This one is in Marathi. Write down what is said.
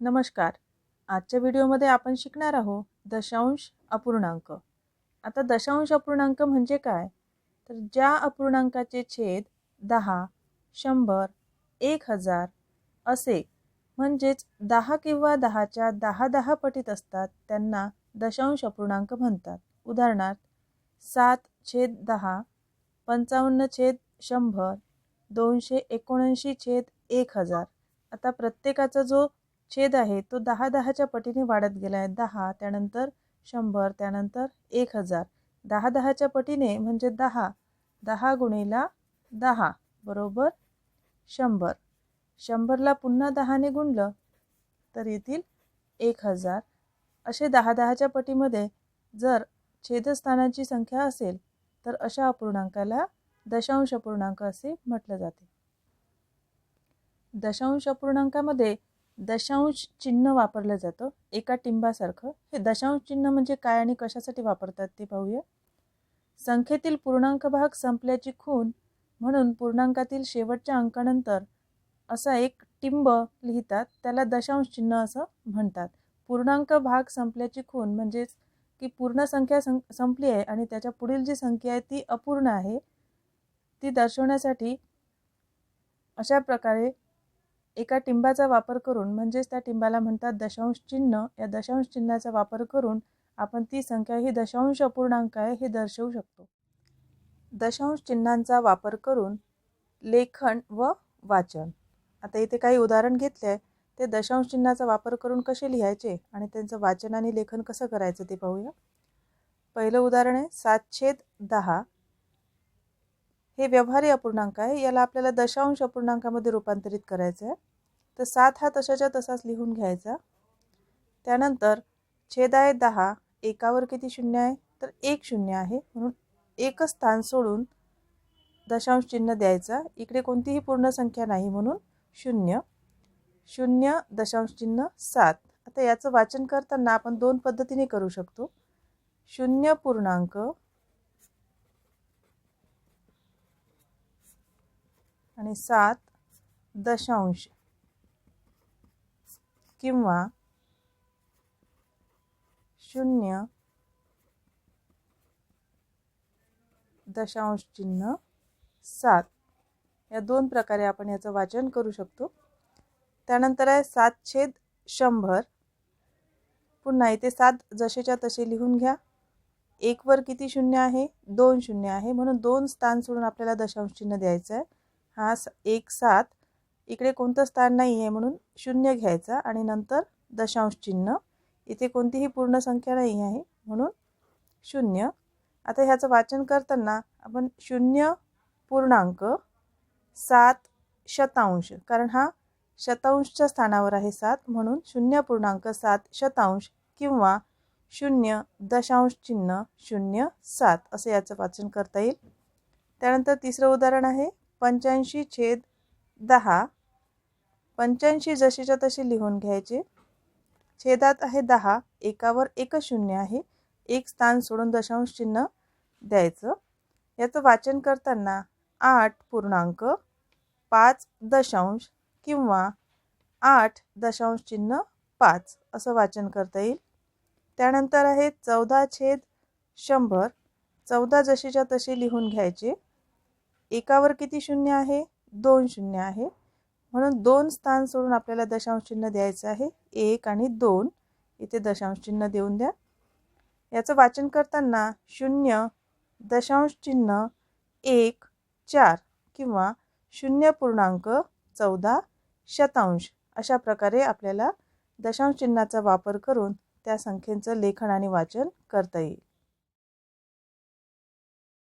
नमस्कार. आजच्या व्हिडिओमध्ये आपण शिकणार आहोत दशांश अपूर्णांक. आता दशांश अपूर्णांक म्हणजे काय? तर ज्या अपूर्णांकाचे छेद दहा शंभर एक हजार असे म्हणजेच दहा किंवा दहाच्या दहा दहा पटीत असतात त्यांना दशांश अपूर्णांक म्हणतात. उदाहरणार्थ सात छेद दहा पंचावन्न छेद शंभर दोनशे एकोणऐंशी छेद एक हजार. आता प्रत्येकाचा जो छेद आहे तो दहा दहाच्या पटीने वाढत गेला आहे दहा त्यानंतर शंभर त्यानंतर एक हजार. दहा दहाच्या पटीने म्हणजे दहा. दहा गुणीला दहा बरोबर? शंभर. शंभरला पुन्हा दहाने गुणलं तर येतील एक हजार. असे दहा दहाच्या पटीमध्ये जर छेदस्थानाची संख्या असेल तर अशा अपूर्णांकाला दशांश अपूर्णांक असे म्हटलं जाते. दशांश अपूर्णांकामध्ये दशांश चिन्ह वापरलं जातं एका टिंबासारखं. हे दशांश चिन्ह म्हणजे काय आणि कशासाठी वापरतात ते पाहूया. संख्येतील पूर्णांक भाग संपल्याची खून म्हणून पूर्णांकातील शेवटच्या अंकानंतर असा एक टिंब लिहितात त्याला दशांश चिन्ह असं म्हणतात. पूर्णांक भाग संपल्याची खून म्हणजेच की पूर्ण संख्या सं संपली आहे आणि त्याच्या पुढील जी संख्या आहे ती अपूर्ण आहे ती दर्शवण्यासाठी अशा प्रकारे एका टिंबाचा वापर करून म्हणजेच त्या टिंबाला म्हणतात दशांश चिन्ह या दशांश चिन्हाचा वापर करून आपण ती संख्या ही दशांश अपूर्णांक आहे हे दर्शवू शकतो. दशांश चिन्हांचा वापर करून लेखन व वाचन. आता इथे काही उदाहरण घेतले आहे ते दशांश चिन्हाचा वापर करून कसे लिहायचे आणि त्यांचं वाचन आणि लेखन कसं करायचं ते पाहूया. पहिलं उदाहरण आहे सातशेद दहा. हे व्यवहारी अपूर्णांक आहे. याला आपल्याला दशांश अपूर्णांकामध्ये रूपांतरित करायचं आहे. तर सात हा तशाच्या तसाच लिहून घ्यायचा. त्यानंतर छेद आहे दहा. एकावर किती शून्य आहे? तर एक शून्य आहे. म्हणून एकच स्थान सोडून दशांश चिन्ह द्यायचा. इकडे कोणतीही पूर्ण संख्या नाही म्हणून शून्य. शून्य दशांश चिन्ह सात. आता याचं वाचन करताना आपण दोन पद्धतीने करू शकतो. शून्य पूर्णांक आणि सात दशांश. किंवा शून्य दशांश चिन्ह सात. या दोन प्रकारे आपण याचं वाचन करू शकतो. त्यानंतर आहे सात छेद शंभर. पुन्हा इथे सात जसेच्या तसे लिहून घ्या. एकवर किती शून्य आहे? दोन शून्य आहे. म्हणून दोन स्थान सोडून आपल्याला दशांश चिन्ह द्यायचं आहे हा एक सात. इकडे कोणतं स्थान नाही आहे म्हणून शून्य घ्यायचा आणि नंतर दशांश चिन्ह. इथे कोणतीही पूर्ण संख्या नाही आहे म्हणून शून्य. आता ह्याचं वाचन करताना आपण शून्य पूर्णांक सात शतांश कारण हा शतांशच्या स्थानावर आहे सात म्हणून शून्य पूर्णांक सात शतांश किंवा शून्य दशांश चिन्ह शून्य सात असं याचं वाचन करता येईल. त्यानंतर तिसरं उदाहरण आहे. पंच्याऐंशी छेद दहा. पंच्याऐंशी जशीच्या तशी लिहून घ्यायचे. छेदात आहे दहा एकावर एकच शून्य आहे. एक स्थान सोडून दशांश चिन्ह द्यायचं. याचं वाचन करताना आठ पूर्णांक पाच दशांश किंवा आठ दशांश चिन्ह पाच असं वाचन करता येईल. त्यानंतर आहे चौदा छेद शंभर. चौदा जशीच्या तशी लिहून घ्यायचे. एकावर किती शून्य आहे? दोन शून्य आहे. म्हणून दोन स्थान सोडून आपल्याला दशांश चिन्ह द्यायचं आहे. एक आणि दोन. इथे दशांश चिन्ह देऊन द्या. याचं वाचन करताना शून्य दशांश चिन्ह एक चार किंवा शून्य पूर्णांक चौदा शतांश अशा प्रकारे आपल्याला दशांश चिन्हाचा वापर करून त्या संख्येचं लेखन आणि वाचन करता येईल.